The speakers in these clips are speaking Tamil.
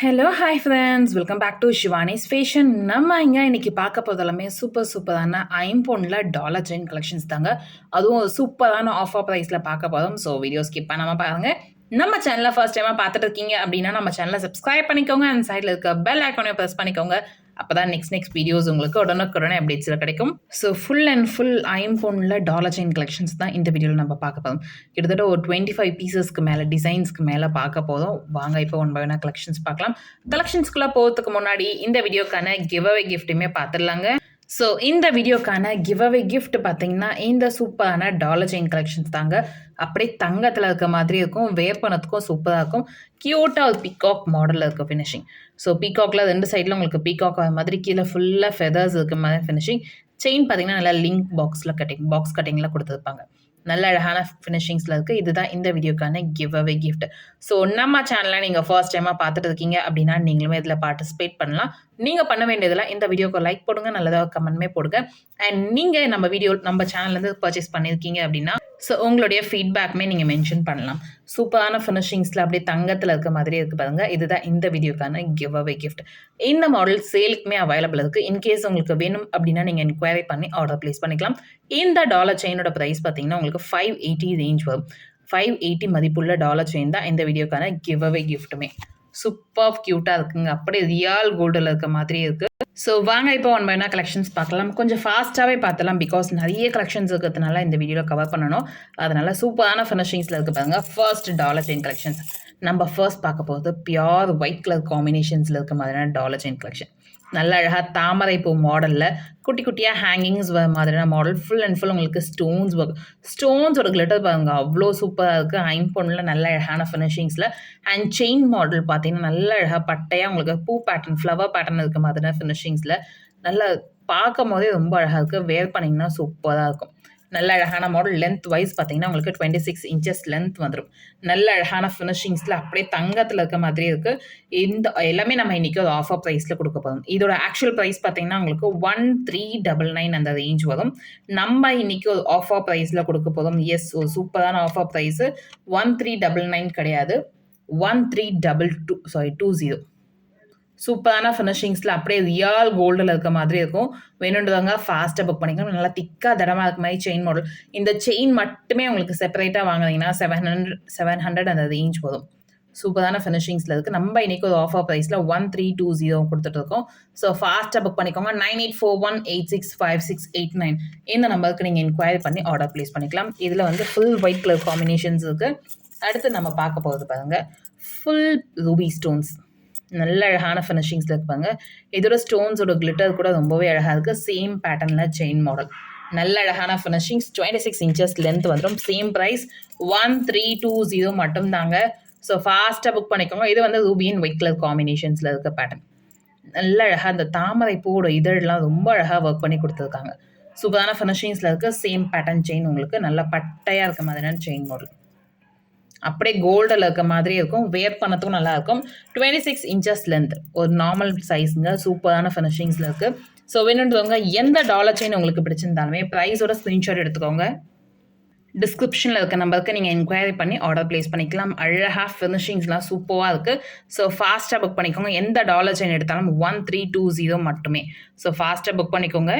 Hello hi friends welcome back to Shivani's fashion நம்ம இங்கே இன்னைக்கு பார்க்க போகிறது எல்லாமே சூப்பர் சூப்பரான ஐம்போனில் டாலர் செயின் கலெக்ஷன்ஸ் தாங்க. அதுவும் சூப்பரான ஆஃபர் ப்ரைஸில் பார்க்க போதும் ஸோ வீடியோ ஸ்கிப் பண்ணாமல் பாருங்க. நம்ம சேனலை ஃபர்ஸ்ட் டைமாக பார்த்துட்டு இருக்கீங்க அப்படின்னா நம்ம சேனலை சப்ஸ்கிரைப் பண்ணிக்கோங்க. அந்த சைடில் இருக்க பெல் ஐக்கானையும் ப்ரெஸ் பண்ணிக்கோங்க. அப்போ தான் நெக்ஸ்ட் நெக்ஸ்ட் வீடியோஸ் உங்களுக்கு உடனுக்குடனே அப்டேட்ஸில் கிடைக்கும். ஸோ ஃபுல் அண்ட் ஃபுல் ஐம்பொன்னில் டாலர் செயின் கலெக்ஷன்ஸ் தான் இந்த வீடியோவில் நம்ம பார்க்க போதும் கிட்டத்தட்ட ஒரு டுவெண்ட்டி ஃபைவ் பீசஸ்க்கு மேலே டிசைன்ஸ்க்கு மேலே பார்க்க போதும் வாங்க இப்போ ஒன் பை ஒன்னாக கலெக்ஷன்ஸ் பார்க்கலாம். கலெக்ஷன்ஸ்குள்ளே போகிறதுக்கு முன்னாடி இந்த வீடியோக்கான கிவ் அவே கிஃப்ட்டுமே பார்த்துடலாங்க. ஸோ இந்த வீடியோக்கான கிவ் அவே கிஃப்ட் பார்த்தீங்கன்னா இந்த சூப்பரான டாலர் செயின் கலெக்ஷன்ஸ் தாங்க. அப்படியே தங்கத்தில் இருக்க மாதிரி இருக்கும் வேர் பண்ணதுக்கும் சூப்பராக இருக்கும். கியூட்டாக ஒரு பீகாக் மாடலில் இருக்கும் ஃபினிஷிங் ஸோ பீகாக்ல ரெண்டு சைடில் உங்களுக்கு பீகாக் ஆகிற மாதிரி கீழே ஃபுல்லாக ஃபெதர்ஸ் இருக்க மாதிரி ஃபினிஷிங் செயின் பார்த்தீங்கன்னா நல்லா லிங்க் பாக்ஸில் கட்டிங் பாக்ஸ் கட்டிங்கில் கொடுத்துருப்பாங்க. நல்ல அழகான ஃபினிஷிங்ஸில் இருக்குது இதுதான் இந்த வீடியோக்கான கிவ் அவே கிஃப்ட் ஸோ நம்ம சேனலை நீங்கள் ஃபர்ஸ்ட் டைமாக பார்த்துட்டு இருக்கீங்க அப்படின்னா நீங்களுமே இதில் பார்ட்டிசிபேட் பண்ணலாம். நீங்கள் பண்ண வேண்டியதெல்லாம் இந்த வீடியோக்கு லைக் போடுங்க நல்லதாக கமெண்ட்மே போடுங்க. அண்ட் நீங்கள் நம்ம வீடியோ நம்ம சேனல்லேருந்து பர்ச்சேஸ் பண்ணியிருக்கீங்க அப்படின்னா ஸோ உங்களுடைய ஃபீட்பேக்குமே நீங்கள் மென்ஷன் பண்ணலாம். சூப்பரான ஃபினிஷிங்ஸில் அப்படியே தங்கத்தில் இருக்க மாதிரி இருக்குது பாருங்க. இதுதான் இந்த வீடியோக்கான கிவ் அவே கிஃப்ட் இந்த மாடல் சேலுக்குமே அவைலபிள் இருக்குது இன்கேஸ் உங்களுக்கு வேணும் அப்படின்னா நீங்கள் என்கொயரி பண்ணி ஆர்டர் ப்ளேஸ் பண்ணிக்கலாம். இந்த டாலர் செயினோட ப்ரைஸ் பார்த்தீங்கன்னா உங்களுக்கு ஃபைவ் எயிட்டி ரேஞ்ச் வரும். ஃபைவ் எயிட்டி மதிப்புள்ள டாலர் செயின் தான் இந்த வீடியோக்கான கிவ் அவே கிஃப்ட்டுமே சூப்பர் க்யூட்டாக இருக்குங்க. அப்படியே ரியால் கோல்டில் இருக்க மாதிரி இருக்குது ஸோ வாங்க இப்போ ஒன் பைனா கலெக்ஷன்ஸ் பார்க்கலாம். கொஞ்சம் ஃபாஸ்ட்டாகவே பார்த்தலாம் பிகாஸ் நிறைய கலெக்ஷன்ஸ் இருக்கிறதுனால இந்த வீடியோவில் கவர் பண்ணணும். அதனால் சூப்பரான ஃபினிஷிங்ஸில் இருக்க பாருங்கள் ஃபர்ஸ்ட் டாலர் செயின் கலெக்ஷன்ஸ் நம்ம ஃபர்ஸ்ட் பார்க்க போகிறது பியோர் ஒயிட் கலர் காம்பினேஷன்ஸில் இருக்க மாதிரியான டாலர் செயின் கலெக்ஷன் நல்ல அழகாக தாமரை பூ மாடலில் குட்டி குட்டியாக ஹேங்கிங்ஸ் வர மாதிரியான மாடல் ஃபுல் அண்ட் ஃபுல் உங்களுக்கு ஸ்டோன்ஸ் ஒர்க் ஸ்டோன்ஸோட கிளிட்டர் பாருங்க அவ்வளோ சூப்பராக இருக்குது ஐம்பொன்னில் நல்ல அழகான ஃபினிஷிங்ஸில் அண்ட் செயின் மாடல் பார்த்தீங்கன்னா நல்ல அழகாக பட்டையாக உங்களுக்கு பூ பேட்டர்ன் ஃப்ளவர் பேட்டர்ன் இருக்க மாதிரியான ஃபினிஷிங்ஸில் நல்லா பார்க்கும் போதே ரொம்ப அழகாக இருக்குது வேர் பண்ணிங்கன்னா சூப்பராக இருக்கும். நல்ல அழகான மாடல் லென்த் வைஸ் பார்த்தீங்கன்னா உங்களுக்கு டுவெண்ட்டி சிக்ஸ் இன்ச்சஸ் லென்த் வந்துடும் நல்ல அழகான ஃபினிஷிங்ஸில் அப்படியே தங்கத்தில் இருக்க மாதிரி இருக்குது இந்த எல்லாமே நம்ம இன்றைக்கி ஒரு ஆஃபர் ப்ரைஸில் கொடுக்க போதும் இதோட ஆக்சுவல் ப்ரைஸ் பார்த்தீங்கன்னா உங்களுக்கு ஒன் த்ரீ டபுள் நைன் அந்த ரேஞ்ச் வரும். நம்ம இன்றைக்கி ஒரு ஆஃபர் ப்ரைஸில் கொடுக்க போதும் எஸ் ஒரு சூப்பரான offer price one three double nine கிடையாது. One three double two sorry two zero சூப்பரான ஃபினிஷிங்ஸில் அப்படியே ரியல் கோல்டில் இருக்க மாதிரி இருக்கும். வேணுன்றவங்க ஃபாஸ்ட்டாக புக் பண்ணிக்கலாம். நல்லா திக்காக தடமாக இருக்க மாதிரி செயின் மாடல் இந்த செயின் மட்டுமே உங்களுக்கு செப்பரேட்டாக வாங்குனீங்கன்னா செவன் ஹண்ட்ரட் செவன் ஹண்ட்ரட் அந்த ரேஞ்ச் போதும். சூப்பரான ஃபினிஷிங்ஸில் இருக்குது நம்ம இன்றைக்கி ஒரு ஆஃபர் ப்ரைஸில் ஒன் த்ரீ டூ ஜீரோ கொடுத்துட்ருக்கோம் ஸோ ஃபாஸ்ட்டாக புக் பண்ணிக்கோங்க. Nine eight four one eight six five six eight nine இந்த நம்பருக்கு நீங்கள் என்கொயரி பண்ணி ஆர்டர் ப்ளேஸ் பண்ணிக்கலாம். இதில் வந்து ஃபுல் ஒயிட் கலர் காம்பினேஷன்ஸ் இருக்குது அடுத்து நம்ம பார்க்க போகிறது பாருங்கள் ஃபுல் ரூபி ஸ்டோன்ஸ் நல்ல அழகான ஃபினிஷிங்ஸில் இருப்பாங்க. இதோட ஸ்டோன்ஸோட கிளிட்டர் கூட ரொம்பவே அழகாக இருக்குது சேம் பேட்டர்னில் செயின் மாடல் நல்ல அழகான finishings twenty six inches length வந்துடும் same price one three two zero மட்டும் தாங்க. ஸோ ஃபாஸ்ட்டாக புக் பண்ணிக்கோங்க. இது வந்து ரூபியன் ஒயிட் கலர் காம்பினேஷன்ஸில் இருக்க பேட்டர்ன் நல்ல அழகாக அந்த தாமரை பூவோட இதழ்லாம் ரொம்ப அழகாக ஒர்க் பண்ணி கொடுத்துருக்காங்க. சூப்பரான ஃபினிஷிங்ஸில் இருக்க சேம் பேட்டர்ன் செயின் உங்களுக்கு. நல்ல பட்டையாக இருக்க மாதிரியான செயின் மாடல் அப்படியே கோல்டில் இருக்க மாதிரி இருக்கும். வேர் பண்ணதுக்கும் நல்லாயிருக்கும் டுவெண்ட்டி சிக்ஸ் இன்ச்சஸ் லென்த் ஒரு நார்மல் சைஸுங்க சூப்பரான ஃபினிஷிங்ஸில் இருக்குது ஸோ வேணுன்றவங்க எந்த டாலர் செயின் உங்களுக்கு பிடிச்சிருந்தாலுமே ப்ரைஸோட ஸ்க்ரீன்ஷாட் எடுத்துக்கோங்க. டிஸ்கிரிப்ஷனில் இருக்க நம்பருக்கு நீங்கள் என்கொயரி பண்ணி ஆர்டர் ப்ளேஸ் பண்ணிக்கலாம். அழகாக ஃபினிஷிங்ஸ்லாம் சூப்பராக இருக்குது ஸோ ஃபாஸ்ட்டாக புக் பண்ணிக்கோங்க. எந்த டாலர் செயின் எடுத்தாலும் ஒன் த்ரீ டூ ஜீரோ மட்டுமே. ஸோ ஃபாஸ்ட்டாக புக் பண்ணிக்கோங்க.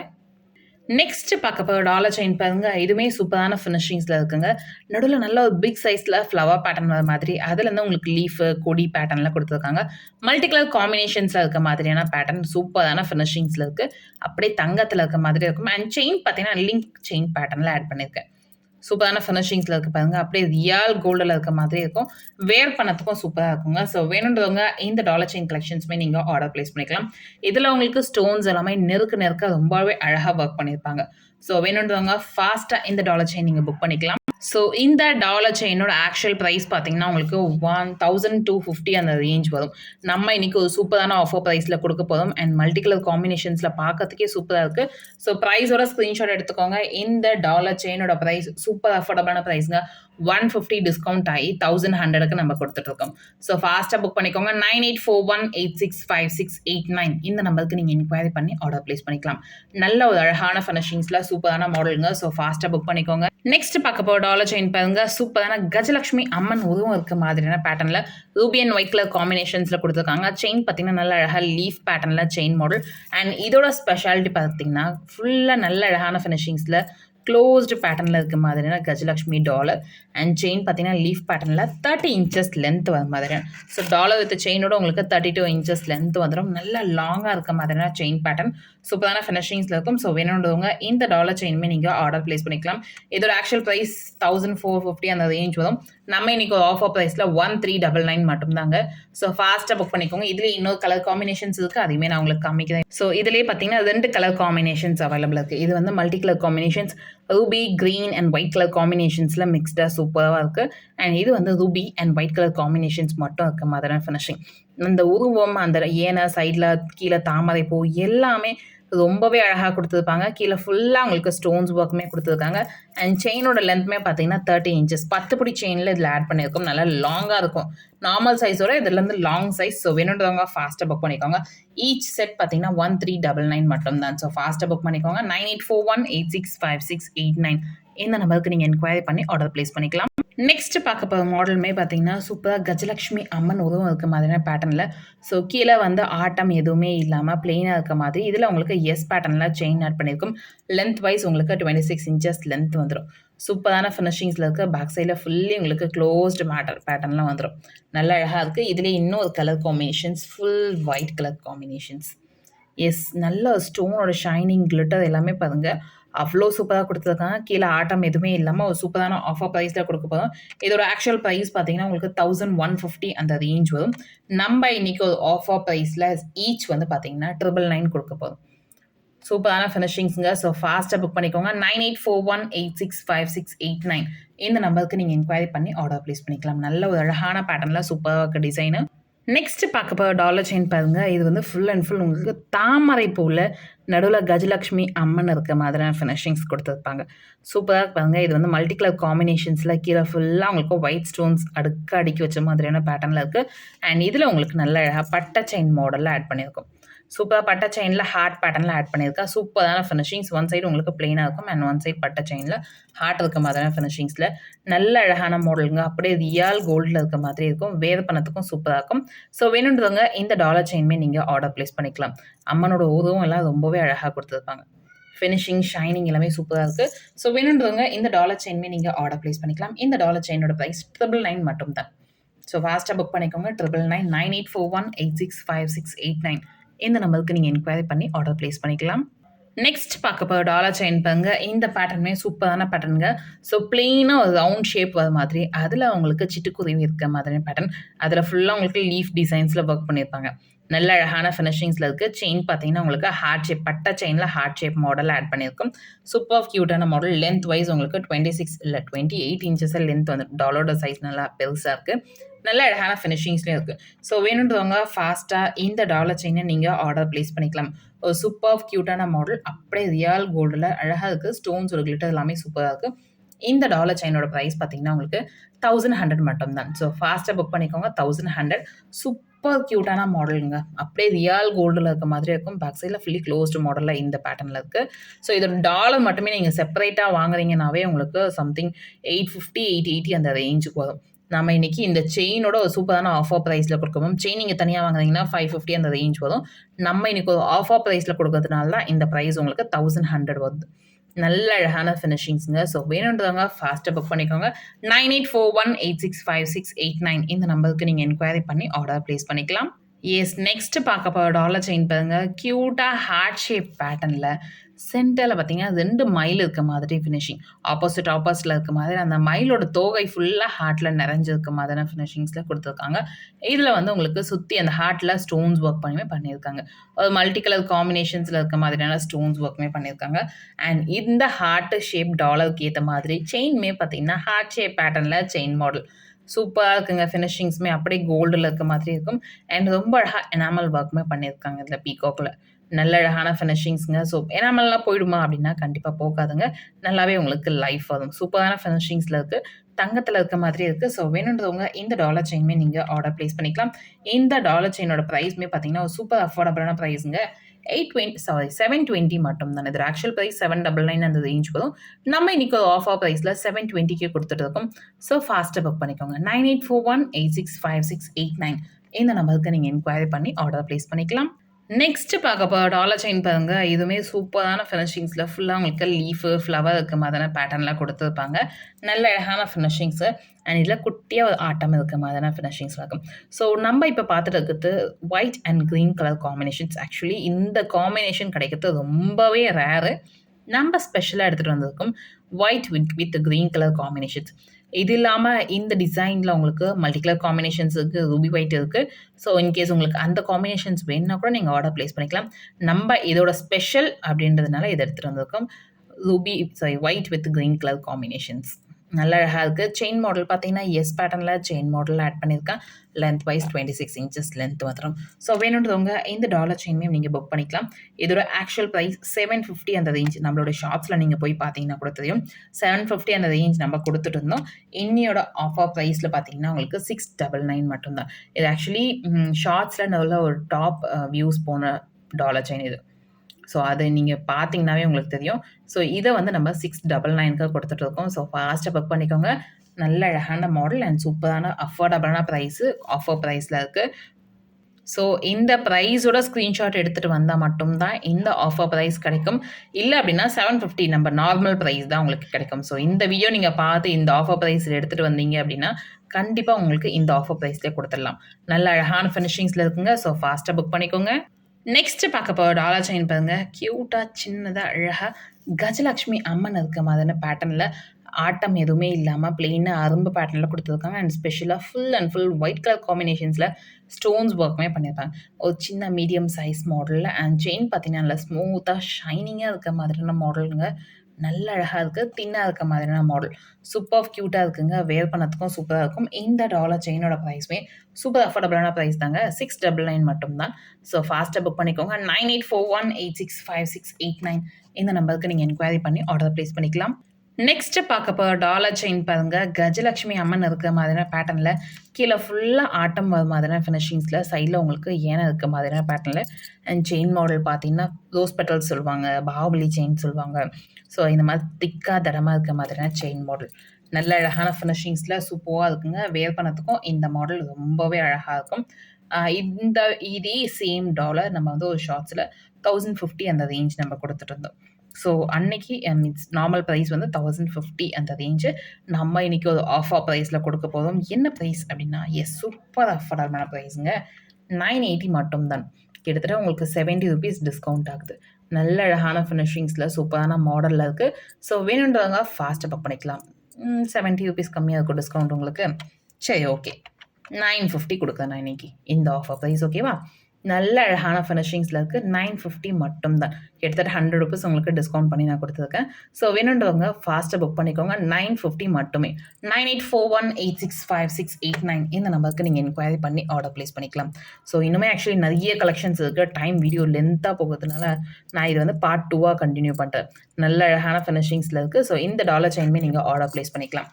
நெக்ஸ்ட் பார்க்க போகிற டாலர் செயின் பாருங்க இதுவுமே சூப்பரான ஃபினிஷிங்ஸில் இருக்குங்க. நடுவில் நல்ல ஒரு பிக் சைஸில் ஃப்ளவர் பேட்டர்ன் வர மாதிரி அதுலேருந்து உங்களுக்கு லீஃபு கொடி பேட்டர்னில் கொடுத்துருக்காங்க. மல்டி கலர் காம்பினேஷன்ஸில் இருக்க மாதிரியான பேட்டர்ன் சூப்பரான ஃபினிஷிங்ஸில் இருக்குது அப்படியே தங்கத்தில் இருக்க மாதிரி இருக்கும்? அண்ட் செயின் பார்த்தீங்கன்னா லிங்க் செயின் பேட்டர்னில் ஆட் பண்ணியிருக்கேன் சூப்பரான ஃபினிஷிங்ஸில் இருக்க பாருங்க. அப்படியே ரியால் கோல்டில் இருக்க மாதிரி இருக்கும். வேர் பண்ணத்துக்கும் சூப்பராக இருக்குங்க. ஸோ வேணுன்றவங்க இந்த டாலர் செயின் கலெக்ஷன்ஸுமே நீங்கள் ஆர்டர் ப்ளேஸ் பண்ணிக்கலாம். இதில் உங்களுக்கு ஸ்டோன்ஸ் எல்லாமே நெருக்க நெருக்க ரொம்பவே அழகாக ஒர்க் பண்ணியிருப்பாங்க ஸோ வேணுன்றவங்க ஃபாஸ்ட்டாக இந்த டாலர் செயின் நீங்கள் புக் பண்ணிக்கலாம். ஸோ இந்த டாலர் செயினோட ஆக்சுவல் ப்ரைஸ் பார்த்தீங்கன்னா உங்களுக்கு ஒன் தௌசண்ட் டூ ஃபிஃப்டி அந்த ரேஞ்ச் வரும். நம்ம இன்றைக்கி ஒரு சூப்பரான ஆஃபர் ப்ரைஸில் கொடுக்க போதும் அண்ட் மல்டி கலர் காம்பினேஷன்ஸில் பார்க்கறதுக்கே சூப்பராக இருக்குது ஸோ ப்ரைஸோட ஸ்க்ரீன்ஷாட் எடுத்துக்கோங்க. இந்த டாலர் செயினோட ப்ரைஸ் சூப்பர் அஃபோர்டபுளான ப்ரைஸுங்க ஒன் ஃபிஃப்டி டிஸ்கவுண்ட் ஆகி தௌசண்ட் ஹண்ட்ரடுக்கு நம்ம கொடுத்துட்ருக்கோம். ஸோ ஃபாஸ்ட்டாக புக் பண்ணிக்கோங்க. Nine eight four one eight six five six eight nine இந்த நம்பருக்கு நீங்கள் இன்கொயரி பண்ணி ஆர்டர் ப்ளேஸ் பண்ணிக்கலாம். நல்ல ஒரு அழகான ஃபினிஷிங்ஸில் சூப்பரான மாடலுங்க. ஸோ ஃபாஸ்ட்டாக புக் பண்ணிக்கோங்க. நெக்ஸ்ட் பார்க்க போகிற டாலர் செயின் பாருங்க. சூப்பரான கஜலட்சுமி அம்மன் உருவம் இருக்க மாதிரியான பேட்டர்னில் ரூபி அண்ட் ஒயிட் கலர் காம்பினேஷன்ஸில் கொடுத்துருக்காங்க. செயின் பார்த்தீங்கன்னா நல்ல அழகாக லீஃப் பேட்டர்னில் செயின் மாடல் அண்ட் இதோட ஸ்பெஷாலிட்டி பார்த்தீங்கன்னா ஃபுல்லாக நல்ல அழகான ஃபினிஷிங்ஸில் க்ளோஸ்டு பேட்டர்னில் இருக்க மாதிரியான கஜலக்ஷ்மி டாலர் அண்ட் செயின் பார்த்தீங்கன்னா லீஃப் பேட்டர்னில் தேர்ட்டி இன்ச்சஸ் லென்த் வர மாதிரியான. ஸோ டாலர் வித் செயினோட உங்களுக்கு தேர்ட்டி டூ இன்ச்சஸ் லென்த் வந்துடும் நல்லா லாங்காக இருக்க மாதிரியான செயின் பேட்டர்ன் சூப்பரான ஃபினிஷிங்ஸில் இருக்கும். ஸோ வேணுன்றவங்க இந்த டாலர் செயினுமே நீங்கள் ஆர்டர் ப்ளேஸ் பண்ணிக்கலாம். இதோட actual price thousand four fifty அந்த ரேஞ்ச் வரும். நம்ம இன்னைக்கு ஒரு ஆஃபர் ப்ரைஸில் ஒன் த்ரீ டபுள் நைன் மட்டும்தாங்க. ஸோ ஃபாஸ்ட்டாக புக் பண்ணிக்கோங்க. இதுலேயே இன்னொரு கலர் காம்பினேஷன்ஸ் இருக்குது அதையுமே நான் உங்களுக்கு காமிக்கிறேன். ஸோ இதுலேயே பார்த்தீங்கன்னா ரெண்டு கலர் காம்பினேஷன்ஸ் அவைலபிள் இருக்குது இது வந்து multi colour combinations ruby green and white colour காம்பினேஷன்ஸில் மிக்ஸ்டாக சூப்பராக இருக்குது அண்ட் இது வந்து ruby and white colour combinations மட்டும் இருக்க மாதிரியான ஃபினிஷிங் அந்த உருவம் அந்த ஏனை சைடில் கீழே தாமரை பூ எல்லாமே ரொம்பவே அழகாக கொடுத்துருப்பாங்க. கீழே ஃபுல்லாக உங்களுக்கு ஸ்டோன்ஸ் ஒர்க்குமே கொடுத்துருக்காங்க. அண்ட் செயினோட லென்த்துமே பார்த்தீங்கன்னா தேர்ட்டி இன்ச்சஸ் பத்து பிடி செயினில் இதில் ஆட் பண்ணியிருக்கோம் நல்லா லாங்காக இருக்கும். நார்மல் சைஸோட இதுலேருந்து லாங் சைஸ் ஸோ வேணுன்றவங்க ஃபாஸ்ட்டாக புக் பண்ணிக்கோங்க. ஈச் செட் பார்த்தீங்கன்னா ஒன் த்ரீ டபுள் நைன் மட்டும் தான் ஸோ ஃபாஸ்ட்டாக புக் பண்ணிக்கோங்க. Nine eight four one eight six five six eight nine இந்த நம்பருக்கு நீங்கள் என்கொயரி பண்ணி ஆர்டர் ப்ளேஸ் பண்ணிக்கலாம். நெக்ஸ்ட் பார்க்க போகிற மாடலுமே பார்த்தீங்கன்னா சூப்பராக கஜலக்ஷ்மி அம்மன் உருவம் இருக்க மாதிரியான பேட்டர்னில் ஸோ கீழே வந்து ஆட்டம் எதுவுமே இல்லாமல் பிளெயினாக இருக்க மாதிரி. இதில் உங்களுக்கு எஸ் பேட்டர்னில் செயின் ஆட் பண்ணியிருக்கும். லென்த் வைஸ் உங்களுக்கு டுவெண்ட்டி சிக்ஸ் இன்ச்சஸ் லென்த் வந்துடும் சூப்பரான ஃபினிஷிங்ஸில் இருக்க பேக் சைடில் ஃபுல்லி உங்களுக்கு க்ளோஸ்டு மேட்டர் பேட்டர்ன்லாம் வந்துடும் நல்லா அழகாக இருக்குது இதில் இன்னொரு colour combinations full white colour combinations yes நல்ல ஸ்டோனோட ஷைனிங் கிளிட்டர் எல்லாமே பாருங்கள் அவ்வளோ சூப்பராக கொடுத்துருக்காங்க கீழே ஆட்டம் எதுவுமே இல்லாமல் ஒரு சூப்பரான ஆஃபர் ப்ரைஸில் கொடுக்க போதும். இதோட ஆக்சுவல் ப்ரைஸ் பார்த்தீங்கன்னா உங்களுக்கு தௌசண்ட் ஒன் ஃபிஃப்டி அந்த ரேஞ்ச் வரும். நம்ம இன்றைக்கி ஒரு ஆஃபர் ப்ரைஸில் ஈச் வந்து பார்த்தீங்கன்னா ட்ரிபிள் நைன் கொடுக்க போதும். சூப்பரான ஃபினிஷிங்ஸுங்க ஸோ ஃபாஸ்ட்டாக புக் பண்ணிக்கோங்க. Nine eight four one eight six five six eight nine இந்த நம்பருக்கு நீங்கள் என்கொயரி பண்ணி ஆர்டர் ப்ளேஸ் பண்ணிக்கலாம். நல்ல ஒரு அழகான பேட்டர்னில் சூப்பராக இருக்க டிசைனு நெக்ஸ்ட் பார்க்க போகிற டாலர் செயின் பாருங்கள் இது வந்து ஃபுல் அண்ட் ஃபுல் உங்களுக்கு தாமரை பூவில் நடுவில் கஜலக்ஷ்மி அம்மன் இருக்க மாதிரியான ஃபினிஷிங்ஸ் கொடுத்துருப்பாங்க. சூப்பராக பாருங்கள் இது வந்து மல்டி கலர் காம்பினேஷன்ஸில் கீழே ஃபுல்லாக உங்களுக்கு ஒயிட் ஸ்டோன்ஸ் அடுக்க அடுக்கி வச்ச மாதிரியான பேட்டர்னில் இருக்குது அண்ட் இதில் உங்களுக்கு நல்ல அழகாக பட்டை செயின் மாடலில் ஆட் பண்ணியிருக்கோம் சூப்பராக பட்டை செயினில் ஹார்ட் பேட்டர்னில் ஆட் பண்ணியிருக்கா. சூப்பரான ஃபினிஷிங்ஸ் ஒன் சைடு உங்களுக்கு பிளெயினாக இருக்கும் அண்ட் ஒன் சைடு பட்டை செயினில் ஹார்ட் இருக்க மாதிரியான ஃபினிஷிங்ஸில் நல்ல அழகான மாடலுங்க அப்படியே ரியால் கோல்டில் இருக்க மாதிரி இருக்கும். வேறு பண்ணத்துக்கும் சூப்பராக இருக்கும். ஸோ வேணுன்றவங்க இந்த டாலர் செயின்மே நீங்கள் ஆர்டர் ப்ளேஸ் பண்ணிக்கலாம். அம்மனோட உருவம் எல்லாம் ரொம்பவே அழகாக கொடுத்துருப்பாங்க. ஃபினிஷிங் ஷைனிங் எல்லாமே சூப்பராக இருக்குது ஸோ வேணுன்றவங்க இந்த டாலர் செயின்மே நீங்கள் ஆர்டர் ப்ளேஸ் பண்ணிக்கலாம். இந்த டாலர் செயினோட ப்ரைஸ் ட்ரிபிள் நைன் மட்டும் தான் ஸோ ஃபாஸ்ட்டாக புக் பண்ணிக்கோங்க. Triple nine nine eight four one eight six five six eight nine இந்த நம்பருக்கு நீங்கள் என்கொயரி பண்ணி ஆர்டர் ப்ளேஸ் பண்ணிக்கலாம். நெக்ஸ்ட் பார்க்க போகிற டாலர் செயின் பாருங்க. இந்த பேட்டர்னுமே சூப்பரான பேட்டர்னுங்க ஸோ பிளெயினாக ஒரு ரவுண்ட் ஷேப் வர மாதிரி அதில் அவங்களுக்கு சிட்டுக்குருவி இருக்க மாதிரி பேட்டர்ன் அதில் ஃபுல்லாக உங்களுக்கு லீஃப் டிசைன்ஸில் ஒர்க் பண்ணியிருப்பாங்க. நல்ல அழகான ஃபினிஷிங்ஸில் இருக்குது செயின் பார்த்தீங்கன்னா உங்களுக்கு ஹார்ட் ஷேப் பட்ட செயினில் ஹார்ட் ஷேப் மாடல் ஆட் பண்ணியிருக்கும். சூப்பர் க்யூட்டான மாடல் லென்த் வைஸ் உங்களுக்கு டுவெண்ட்டி சிக்ஸ் இல்லை டுவெண்ட்டி எயிட் இன்ச்சஸில் லென்த் வந்து டாலரோட சைஸ் நல்லா பெருசாக இருக்குது நல்ல அழகான ஃபினிஷிங்ஸ்லேயும் இருக்குது ஸோ வேணுன்றவங்க ஃபாஸ்ட்டாக இந்த டாலர் செயினை நீங்கள் ஆர்டர் ப்ளேஸ் பண்ணிக்கலாம். ஒரு சூப்பர் க்யூட்டான மாடல் அப்படியே ரியல் கோல்டில் அழகாக இருக்குது ஸ்டோன்ஸ் ஒரு கிளிட்டர் எல்லாமே சூப்பராக இருக்குது இந்த டாலர் செயினோட ப்ரைஸ் பார்த்தீங்கன்னா உங்களுக்கு தௌசண்ட் ஹண்ட்ரட் மட்டும்தான். ஸோ ஃபாஸ்ட்டாக புக் பண்ணிக்கோங்க தௌசண்ட் ஹண்ட்ரட் சூப்பர் க்யூட்டான மாடலுங்க அப்படியே ரியல் கோல்டில் இருக்க மாதிரி இருக்கும். பேக் சைடில் ஃபுல்லி க்ளோஸ்டு மாடலில் இந்த பேட்டர்னில் இருக்குது ஸோ இதோட டாலர் மட்டுமே நீங்கள் செப்பரேட்டாக வாங்குறீங்கனாவே உங்களுக்கு something eight fifty eight eighty அந்த ரேஞ்சுக்கு வரும். நம்ம இன்றைக்கி இந்த செயினோட ஒரு சூப்பரான ஆஃபர் ப்ரைஸில் கொடுக்கணும் செயின் நீங்கள் தனியாக வாங்குறீங்கன்னா ஃபைவ் ஃபிஃப்டி அந்த ரேஞ்ச் வரும். நம்ம இன்னைக்கு ஒரு ஆஃபர் ப்ரைஸில் கொடுக்கறதுனால தான் இந்த ப்ரைஸ் உங்களுக்கு தௌசண்ட் ஹண்ட்ரட் வருது. நல்ல அழகான ஃபினிஷிங்ஸுங்க ஸோ வேணுன்றவங்க ஃபாஸ்ட்டாக புக் பண்ணிக்கோங்க. Nine eight four one eight six five six eight nine இந்த நம்பருக்கு நீங்கள் என்கொயரி பண்ணி ஆர்டர் ப்ளேஸ் பண்ணிக்கலாம். எஸ் நெக்ஸ்ட் பார்க்க போகிற டாலர் செயின் பாருங்க. க்யூட்டாக ஹார்ட் ஷேப் பேட்டர்னில் சென்டரில் பார்த்தீங்கன்னா ரெண்டு மயில் இருக்க மாதிரி ஃபினிஷிங் ஆப்போசிட் ஆப்போசிட்டில் இருக்க மாதிரி. அந்த மயிலோட தோகை ஃபுல்லாக ஹார்ட்டில் நிறைஞ்சிருக்க மாதிரியான ஃபினிஷிங்ஸில் கொடுத்துருக்காங்க. இதில் வந்து உங்களுக்கு சுற்றி அந்த ஹார்ட்டில் ஸ்டோன்ஸ் ஒர்க் பண்ணியுமே பண்ணியிருக்காங்க. ஒரு மல்டி கலர் காம்பினேஷன்ஸில் இருக்க மாதிரியான ஸ்டோன்ஸ் ஒர்க்குமே பண்ணியிருக்காங்க. அண்ட் இந்த ஹார்ட் ஷேப் டாலருக்கு ஏற்ற மாதிரி செயின்மே பார்த்தீங்கன்னா ஹார்ட் ஷேப் பேட்டர்னில் செயின் மாடல் சூப்பராக இருக்குங்க ஃபினிஷிங்ஸுமே அப்படியே கோல்டில் இருக்க மாதிரி இருக்கும். அண்ட் ரொம்ப அழகாக எனாமல் ஒர்க்குமே பண்ணியிருக்காங்க இதில் பீகாக்கில் நல்ல அழகான ஃபினிஷிங்ஸுங்க ஸோ எனாமல்லாம் போயிடுமா அப்படின்னா கண்டிப்பாக போகாதுங்க. நல்லாவே உங்களுக்கு லைஃப் வரும். சூப்பரான ஃபினிஷிங்ஸில் இருக்குது தங்கத்தில் இருக்க மாதிரி இருக்குது ஸோ வேணுன்றவங்க இந்த டாலர் செயினுமே நீங்கள் ஆர்டர் ப்ளேஸ் பண்ணிக்கலாம். இந்த டாலர் செயினோட ப்ரைஸ்மே பார்த்தீங்கன்னா ஒரு சூப்பர் அஃபோர்டபுளான ப்ரைஸுங்க eight twenty sorry seven twenty மட்டும் தான் இது actual price seven double nine அந்த ரேஞ்ச் வரும். நம்ம இன்னைக்கு ஆஃபர் ப்ரைஸில் செவன் டுவெண்ட்டிக்கு கொடுத்துட்டு இருக்கோம் ஸோ ஃபாஸ்ட்டாக புக் பண்ணிக்கோங்க. Nine eight four one eight six five six eight nine இந்த நம்பருக்கு நீங்கள் என்கொயரி பண்ணி ஆர்டர் ப்ளேஸ் பண்ணிக்கலாம். நெக்ஸ்ட் பார்க்க போகிற டாலர் செயின் பாருங்க. இதுவுமே சூப்பரான ஃபினிஷிங்ஸில் ஃபுல்லாக உங்களுக்கு லீஃபு ஃப்ளவர் இருக்க மாதிரியான பேட்டர்ன்லாம் கொடுத்துருப்பாங்க நல்ல அழகான ஃபினிஷிங்ஸு அண்ட் இதில் குட்டியாக ஒரு ஆட்டம் இருக்க மாதிரியான ஃபினிஷிங்ஸ் இருக்கும். ஸோ நம்ம இப்போ பார்த்துட்டு இருக்கிறது white and green colour combinations actually இந்த காம்பினேஷன் கிடைக்கிறது ரொம்பவே ரேரு நம்ம ஸ்பெஷலாக எடுத்துகிட்டு வந்திருக்கோம் white with with green colour combinations இது இல்லாமல் இந்த டிசைனில் உங்களுக்கு மல்டி கலர் காம்பினேஷன்ஸ் இருக்குது ரூபி ஒயிட் இருக்குது ஸோ இன்கேஸ் உங்களுக்கு அந்த காம்பினேஷன்ஸ் வேணுன்னா கூட நீங்கள் ஆர்டர் ப்ளேஸ் பண்ணிக்கலாம். நம்ம இதோட ஸ்பெஷல் அப்படின்றதுனால இதை எடுத்துகிட்டு வந்திருக்கோம். Ruby sorry white with green colour combinations நல்ல அழகாக இருக்குது செயின் மாடல் பார்த்தீங்கன்னா எஸ் பேட்டர்னில் செயின் மாடல் ஆட் பண்ணியிருக்கேன். Length wise twenty six inches length மாத்திரம் ஸோ வேணுன்றவங்க இந்த டாலர் செயின்மே நீங்கள் புக் பண்ணிக்கலாம். இதோட ஆக்சுவல் ப்ரைஸ் செவன் ஃபிஃப்டி அந்த ரேஞ்ச் நம்மளோட ஷாப்ஸில் நீங்கள் போய் பார்த்தீங்கன்னா கூட தெரியும். செவன் ஃபிஃப்டி அந்த ரேஞ்ச் நம்ம கொடுத்துட்டு இருந்தோம். இன்னியோட ஆஃபர் ப்ரைஸில் பார்த்தீங்கன்னா உங்களுக்கு சிக்ஸ் டபுள் நைன் மட்டும்தான். இது ஆக்சுவலி ஷார்ட்ஸில் நல்ல ஒரு டாப் வியூஸ் போன டாலர் செயின் இது. ஸோ அது நீங்கள் பார்த்தீங்கன்னாவே உங்களுக்கு தெரியும். ஸோ இதை வந்து நம்ம சிக்ஸ் டபுள் நைனுக்கு கொடுத்துட்ருக்கோம் ஸோ ஃபாஸ்ட்டாக புக் பண்ணிக்கோங்க. நல்ல அழகான மாடல் அண்ட் சூப்பரான அஃபோர்டபுளான ப்ரைஸு ஆஃபர் ப்ரைஸில் இருக்குது ஸோ இந்த ப்ரைஸோட ஸ்க்ரீன்ஷாட் எடுத்துகிட்டு வந்தால் மட்டும்தான் இந்த ஆஃபர் ப்ரைஸ் கிடைக்கும். இல்லை அப்படின்னா செவன் ஃபிஃப்டி நம்ம நார்மல் ப்ரைஸ் தான் உங்களுக்கு கிடைக்கும். ஸோ இந்த வீடியோ நீங்கள் பார்த்து இந்த ஆஃபர் ப்ரைஸில் எடுத்துகிட்டு வந்தீங்க அப்படின்னா கண்டிப்பாக உங்களுக்கு இந்த ஆஃபர் ப்ரைஸ்லேயே கொடுத்துடலாம். நல்ல அழகான ஃபினிஷிங்ஸில் இருக்குங்க. ஸோ ஃபாஸ்ட்டாக புக் பண்ணிக்கோங்க. நெக்ஸ்ட் பார்க்க போகிற டாலர் செயின் பாருங்க. க்யூட்டாக சின்னதாக அழகாக கஜலக்ஷ்மி அம்மன் இருக்க மாதிரியான பேட்டர்னில் ஆட்டம் எதுவுமே இல்லாமல் பிளெயினாக அரும்பு பேட்டர்னில் கொடுத்துருக்காங்க. அண்ட் ஸ்பெஷலாக full and full white colour காம்பினேஷன்ஸில் stones ஒர்க்குமே பண்ணியிருப்பாங்க ஒரு சின்ன மீடியம் சைஸ் மாடலில் அண்ட் செயின் பார்த்தீங்கன்னா நல்லா ஸ்மூத்தாக ஷைனிங்காக இருக்க மாதிரியான மாடலுங்க நல்ல அழகாக இருக்குது தின்னாக இருக்க மாதிரியான மாடல் சூப்பர் க்யூட்டாக இருக்குங்க. வேர் பண்ணதுக்கும் சூப்பராக இருக்கும். இந்த டாலர் செயினோட ப்ரைஸுமே சூப்பர் அஃபோர்டபுளான ப்ரைஸ் தாங்க. சிக்ஸ் டபுள் நைன் மட்டும் தான் ஸோ ஃபாஸ்ட்டாக புக் பண்ணிக்கோங்க. Nine eight four one eight six five six eight nine இந்த நம்பருக்கு நீங்கள் என்கொயரி பண்ணி ஆர்டர் ப்ளேஸ் பண்ணிக்கலாம். நெக்ஸ்ட்டு பார்க்க போகிற டாலர் செயின் பாருங்க. கஜலக்ஷ்மி அம்மன் இருக்கிற மாதிரியான பேட்டர்னில் கீழே ஃபுல்லாக ஆட்டம் வர மாதிரியான ஃபினிஷிங்ஸில் சைடில் உங்களுக்கு ஏன இருக்க மாதிரியான பேட்டர்னில் அண்ட் செயின் மாடல் பார்த்தீங்கன்னா ரோஸ் பெட்டல்ஸ் சொல்லுவாங்க பாகுபலி செயின் சொல்லுவாங்க. ஸோ இந்த மாதிரி திக்காக தடமாக இருக்க மாதிரியான செயின் மாடல் நல்ல அழகான ஃபினிஷிங்ஸில் சூப்பராக இருக்குங்க. வேர் பண்ணதுக்கும் இந்த மாடல் ரொம்பவே அழகாக இருக்கும். இந்த இதே சேம் டாலர் நம்ம வந்து ஒரு ஷார்ட்ஸில் தௌசண்ட் ஃபிஃப்டி அந்த ரேஞ்ச் நம்ம கொடுத்துட்டு இருந்தோம். ஸோ அன்னைக்கு மீன்ஸ் நார்மல் ப்ரைஸ் வந்து தௌசண்ட் ஃபிஃப்டி அந்த ரேஞ்சு நம்ம இன்னைக்கு ஒரு ஆஃபர் ப்ரைஸில் கொடுக்க போதும் என்ன ப்ரைஸ் அப்படின்னா எஸ் சூப்பர் அஃபர்டபுளான ப்ரைஸுங்க நைன் எயிட்டி மட்டும்தான். கிட்டத்தட்ட உங்களுக்கு செவன்ட்டி ருபீஸ் டிஸ்கவுண்ட் ஆகுது. நல்ல அழகான ஃபினிஷிங்ஸில் சூப்பரான மாடலில் இருக்குது ஸோ வேணுன்றவங்க ஃபாஸ்ட்டாக புக் பண்ணிக்கலாம். செவன்ட்டி ருபீஸ் கம்மியாக இருக்கும் டிஸ்கவுண்ட் உங்களுக்கு. சரி ஓகே நைன் ஃபிஃப்டி கொடுக்குறேன் நான் இன்னைக்கு. இந்த ஆஃபர் ப்ரைஸ் ஓகேவா நல்ல அழகான ஃபினிஷிங்ஸில் இருக்குது நைன் ஃபிஃப்டி மட்டும்தான். கிட்டத்தட்ட ஹண்ட்ரட் ருபீஸ் உங்களுக்கு டிஸ்கவுண்ட் பண்ணி நான் கொடுத்துருக்கேன். ஸோ வேணுன்றவங்க ஃபாஸ்ட்டாக புக் பண்ணிக்கோங்க. நைன் ஃபிஃப்டி மட்டுமே. Nine eight four one eight six five six eight nine இந்த நம்பருக்கு நீங்கள் என்கொயரி பண்ணி ஆர்டர் ப்ளேஸ் பண்ணிக்கலாம். ஸோ இன்னுமே ஆக்சுவலி நிறைய கலெக்ஷன்ஸ் இருக்குது டைம் வீடியோ லென்த்தாக போகிறதுனால நான் இது வந்து பார்ட் டூவாக கண்டினியூ பண்ணுறேன் நல்ல அழகான ஃபினிஷிங்ஸில் இருக்குது ஸோ இந்த டாலர் செயின்மே நீங்கள் ஆர்டர் ப்ளேஸ் பண்ணிக்கலாம்.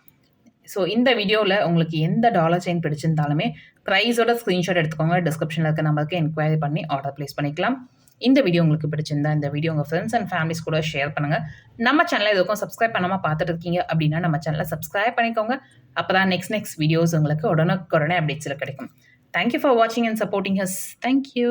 ஸோ இந்த வீடியோவில் உங்களுக்கு எந்த டாலர் செயின் பிடிச்சிருந்தாலுமே ப்ரைஸோட ஸ்க்ரீன்ஷாட் எடுத்துக்கோங்க. டிஸ்கிரிப்ஷனில் இருக்க நம்பருக்கு என்கொயரி பண்ணி ஆர்டர் ப்ளேஸ் பண்ணிக்கலாம். இந்த வீடியோ உங்களுக்கு பிடிச்சிருந்தா இந்த வீடியோ உங்கள் ஃப்ரெண்ட்ஸ் அண்ட் ஃபேமிலிஸ் கூட ஷேர் பண்ணுங்கள் நம்ம சேனலை எதுக்கும் சப்ஸ்கிரைப் பண்ணாமல் பார்த்துட்டு இருக்கீங்க அப்படின்னா நம்ம சேனலை சப்ஸ்கிரைப் பண்ணிக்கோங்க. அப்போ தான் நெக்ஸ்ட் நெக்ஸ்ட் வீடியோஸ் உங்களுக்கு உடனுக்குடனே அப்டேட்ஸில் கிடைக்கும். தேங்க்யூ ஃபார் வாட்சிங் and supporting us thank you